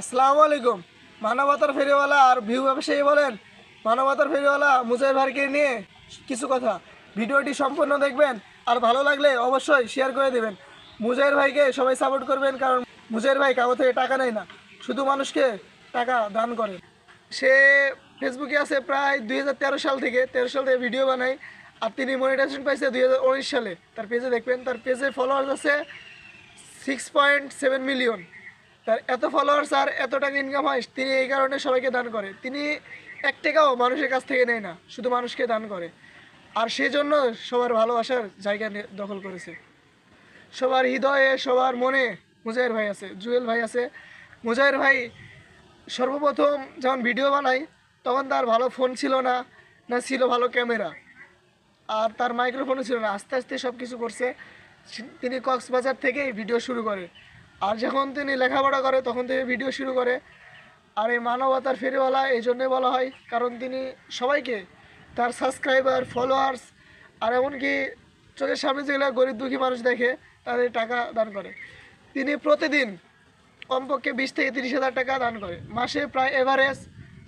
আসসালামু আলাইকুম। মানবতার ফেরিওয়ালা আর ভিউ ব্যবসায়ী বলেন, মানবতার ফেরিওয়ালা মুজাহির ভাইকে নিয়ে কিছু কথা। ভিডিওটি সম্পূর্ণ দেখবেন, আর ভালো লাগলে অবশ্যই শেয়ার করে দেবেন। মুজাহির ভাইকে সবাই সাপোর্ট করবেন, কারণ মুজাহির ভাই কাগজ থেকে টাকা নেয় না, শুধু মানুষকে টাকা দান করে। সে ফেসবুকে আছে প্রায় দুই হাজার তেরো সাল থেকে, তেরো সাল থেকে ভিডিও বানায়, আর তিনি মনিটাইজেশন পাইছে দুই হাজার উনিশ সালে। তার পেজে দেখবেন, তার পেজে ফলোয়ার্স আছে সিক্স পয়েন্ট সেভেন মিলিয়ন তার এত ফলোয়ার্স আর এত টাকা ইনকাম হয়, তিনি এই কারণে সবাইকে দান করে। তিনি এক টাকাও মানুষের কাছ থেকে নেয় না, শুধু মানুষকে দান করে। আর সেজন্য সবার ভালোবাসার জায়গা দখল করেছে। সবার হৃদয়ে, সবার মনে মুজাহির ভাই আছে, জুয়েল ভাই আছে। মুজাহির ভাই সর্বপ্রথম যখন ভিডিও বানাই তখন তার ভালো ফোন ছিল না না ছিল ভালো ক্যামেরা আর তার মাইক্রোফোনও ছিল না, আস্তে আস্তে সব কিছু করছে তিনি কক্সবাজার থেকেই ভিডিও শুরু করে। আর যখন তিনি লেখাপড়া করে, তখন থেকে ভিডিও শুরু করে। আর এই মানবতার ফেরিওয়ালা এই জন্যই বলা হয়, কারণ তিনি সবাইকে তার সাবস্ক্রাইবার ফলোয়ার্স আর এমনকি চোখের সামনে যেগুলো গরিব দুঃখী মানুষ দেখে, তাদের টাকা দান করে। তিনি প্রতিদিন কমপক্ষে বিশ থেকে তিরিশ হাজার টাকা দান করে। মাসে প্রায় এভারেজ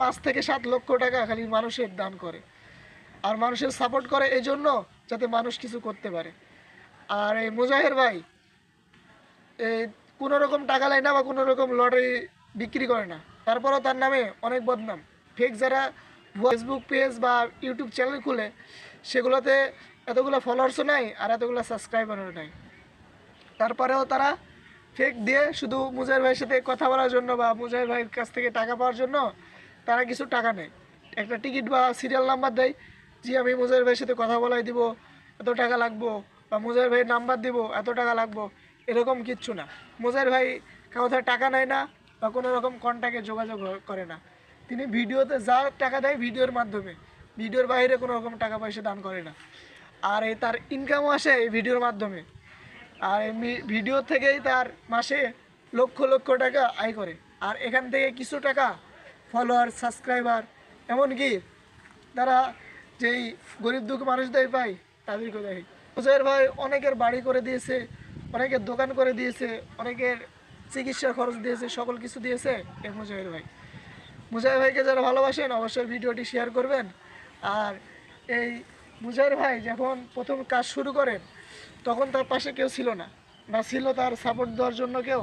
পাঁচ থেকে সাত লক্ষ টাকা খালি মানুষের দান করে। আর মানুষের সাপোর্ট করে এই জন্য যাতে মানুষ কিছু করতে পারে। আর এই মুজাহের ভাই, এই কোনো রকম টাকা নেয় না বা কোনো রকম লটারি বিক্রি করে না। তারপরেও তার নামে অনেক বদনাম। ফেক যারা ফেসবুক পেজ বা ইউটিউব চ্যানেল খুলে, সেগুলোতে এতগুলো ফলোয়ার্সও নাই আর এতগুলো সাবস্ক্রাইবারও নাই। তারপরেও তারা ফেক দিয়ে শুধু মুজাহির ভাইয়ের সাথে কথা বলার জন্য বা মুজাহির ভাইয়ের কাছ থেকে টাকা পাওয়ার জন্য তারা কিছু টাকা নেয়। একটা টিকিট বা সিরিয়াল নাম্বার দেয় যে আমি মুজাহির ভাইয়ের সাথে কথা বলাই দিব, এত টাকা লাগবো বা মুজাহির ভাইয়ের নাম্বার দিব, এত টাকা লাগবো। এরকম কিচ্ছু না। মুজাহির ভাই কারও থেকে টাকা নেয় না বা কোনো রকম কন্ট্যাক্টে যোগাযোগ করে না। তিনি ভিডিওতে যা টাকা দেয় ভিডিওর মাধ্যমে। ভিডিওর বাইরে কোনো রকম টাকা পয়সা দান করে না। আর এই তার ইনকামও আসে এই ভিডিওর মাধ্যমে। আর এমনি ভিডিও থেকেই তার মাসে লক্ষ লক্ষ টাকা আয় করে। আর এখান থেকে কিছু টাকা ফলোয়ার সাবস্ক্রাইবার এমনকি তারা যেই গরিব দুঃখ মানুষদের পায় তাদেরকে দেখে মুজাহির ভাই অনেকের বাড়ি করে দিয়েছে। অনেকের দোকান করে দিয়েছে, অনেকের চিকিৎসার খরচ দিয়েছে, সকল কিছু দিয়েছে। এই মুজাহির ভাই। মুজাহির ভাইকে যারা ভালোবাসেন, অবশ্যই ভিডিওটি শেয়ার করবেন। আর এই মুজাহির ভাই যখন প্রথম কাজ শুরু করেন, তখন তার পাশে কেউ ছিল না। না ছিল তার সাপোর্ট দেওয়ার জন্য কেউ,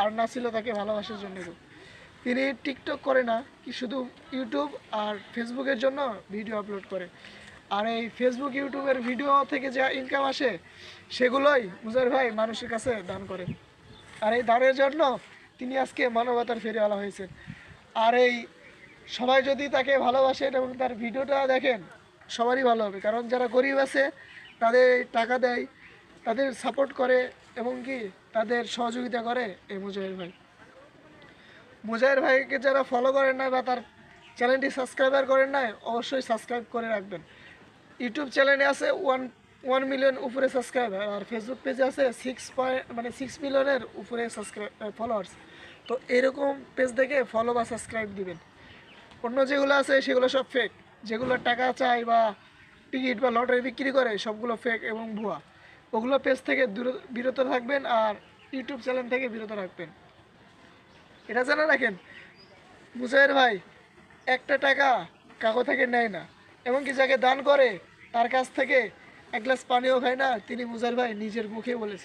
আর না ছিল তাকে ভালোবাসার জন্য কেউ। তিনি টিকটক করে না, কি শুধু ইউটিউব আর ফেসবুকের জন্য ভিডিও আপলোড করে। আর এই ফেসবুক ইউটিউবের ভিডিও থেকে যা ইনকাম আসে, সেগুলোই মুজাহির ভাই মানুষের কাছে দান করেন আর এই দানের জন্য তিনি আজকে মানবতার ফেরিওয়ালা হয়েছেন। আর এই সবাই যদি তাকে ভালোবাসেন এবং তার ভিডিওটা দেখেন, সবারই ভালো হবে। কারণ যারা গরিব আছে, তাদের টাকা দেয়, তাদের সাপোর্ট করে এবং কি তাদের সহযোগিতা করে এই মুজাহির ভাই। মুজাহির ভাইকে যারা ফলো করেন না বা তার চ্যানেলটি সাবস্ক্রাইবার করেন না অবশ্যই সাবস্ক্রাইব করে রাখবেন। ইউটিউব চ্যানেলে আছে ওয়ান ওয়ান মিলিয়ন উপরে সাবস্ক্রাইবার আর ফেসবুক পেজে আছে সিক্স পয়েন্ট মানে সিক্স মিলিয়নের উপরে সাবস্ক্রাইব ফলোয়ার্স তো এরকম পেজ দেখে ফলো বা সাবস্ক্রাইব দিবেন। অন্য যেগুলো আছে সেগুলো সব ফেক যেগুলো টাকা চায় বা টিকিট বা লটারি বিক্রি করে, সবগুলো ফেক এবং ভুয়া। ওগুলো পেজ থেকে বিরত থাকবেন আর ইউটিউব চ্যানেল থেকে বিরত রাখবেন এটা জানা রাখেন, মুজাহির ভাই, একটা টাকা কাগজ থেকে নেয় না। এমনকি যাকে দান করে তার কাছ থেকে এক গ্লাস পানিও খায় না তিনি মুজার ভাই নিজের মুখে বলেছে।